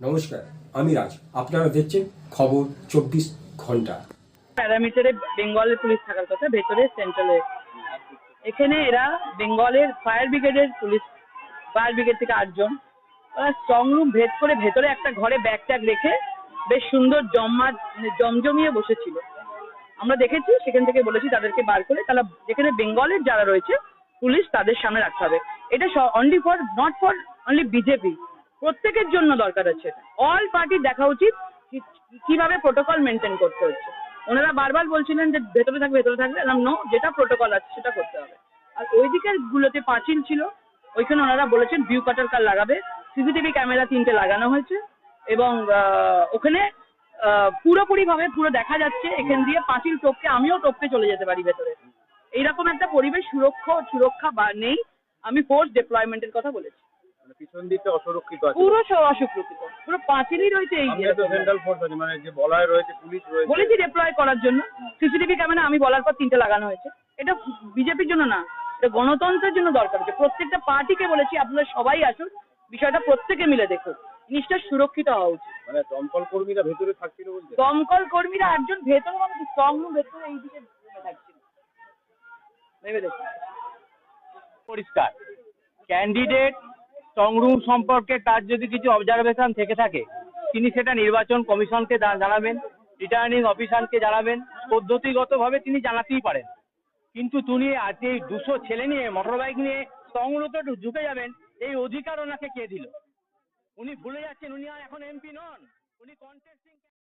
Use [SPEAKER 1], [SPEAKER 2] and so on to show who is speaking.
[SPEAKER 1] নমস্কার, আমি রাজ। আপনারা দেখছেন খবর চব্বিশ ঘণ্টা।
[SPEAKER 2] প্যারামিটারে বেঙ্গলের পুলিশ থাকার কথা, ভেতরে সেন্ট্রালে এখানে এরা বেঙ্গলের ফায়ার ব্রিগেডের পুলিশ ফায়ার ব্রিগেড থেকে আটজন। ওরা স্ট্রং রুম ভেদ করে ভেতরে একটা ঘরে ব্যাগ ট্যাগ রেখে বেশ সুন্দর জমা মানে জমজমিয়ে বসেছিল। আমরা দেখেছি, সেখান থেকে বলেছি তাদেরকে বার করে। তারা যেখানে বেঙ্গলের যারা রয়েছে, পুলিশ তাদের সামনে রাখতে হবে। এটা only for not for only BJP প্রত্যেকের জন্য দরকার আছে অল পার্টির দেখা উচিত কীভাবে প্রোটোকল মেনটেন করতে হচ্ছে। ওনারা বারবার বলছিলেন যে ভেতরে থাকবে ভেতরে থাকবে। নো যেটা প্রোটোকল আছে সেটা করতে হবে। আর ওই দিকের গুলোতে পাঁচিল ছিল। ওইখানে ওনারা বলেছেন ভিউ কাটার কার লাগাবে? সিসিটিভি ক্যামেরা তিনটে লাগানো হয়েছে এবং ওখানে পুরোপুরি ভাবে পুরো দেখা যাচ্ছে। এখান দিয়ে পাঁচিল টপকে আমিও টপকে চলে যেতে পারি ভেতরে। এইরকম একটা পরিবেশ সুরক্ষা সুরক্ষা বা নেই। আমি ফোর্স ডেপ্লয়মেন্টের কথা বলেছি।
[SPEAKER 3] পিছন দিকটা অসুরক্ষিত আছে।
[SPEAKER 2] পুরো স- অসুরক্ষিত। পুরো পাঁচিলই রয়েছে এই
[SPEAKER 3] তো সেন্ট্রাল ফোর্স আছে মানে যে বলয় রয়েছে পুলিশ রয়েছে।
[SPEAKER 2] বলেছি ডিপ্লয় করার জন্য। সিসিটিভি ক্যামেরা আমি বলার পর তিনটে লাগানো হয়েছে। এটা বিজেপির জন্য না এটা গণতন্ত্রের জন্য দরকার হচ্ছে। প্রত্যেকটা পার্টিকে বলেছি আপনারা সবাই আসুন বিষয়টা প্রত্যেকে মিলে দেখুন। জিনিসটা সুরক্ষিত হওয়া উচিত।
[SPEAKER 3] মানে দমকল কর্মীরা ভেতরে থাকছিল বলছে
[SPEAKER 2] দমকল কর্মীরা একজন ভেতরে মানে স্ট্রং রুম ভেতরে এইদিকে রুমে থাকছিল। ভেবে দেখুন।
[SPEAKER 4] পরিষ্কার। ক্যান্ডিডেট স্ট্রংরুম সম্পর্কে তার যদি কিছু অবজারভেশন থেকে থাকে, তিনি সেটা নির্বাচন কমিশনকে জানাবেন রিটার্নিং অফিসারকে জানাবেন, পদ্ধতিগতভাবে তিনি জানাতেই পারেন। কিন্তু তিনি আজ এই দুশো ছেলে নিয়ে মোটর বাইক নিয়ে স্ট্রংরুমে ঢুকে যাবেন, এই অধিকার ওনাকে কে দিল? উনি ভুলে যাচ্ছেন, উনি আর এখন এমপি নন, উনি কন্টেস্টিং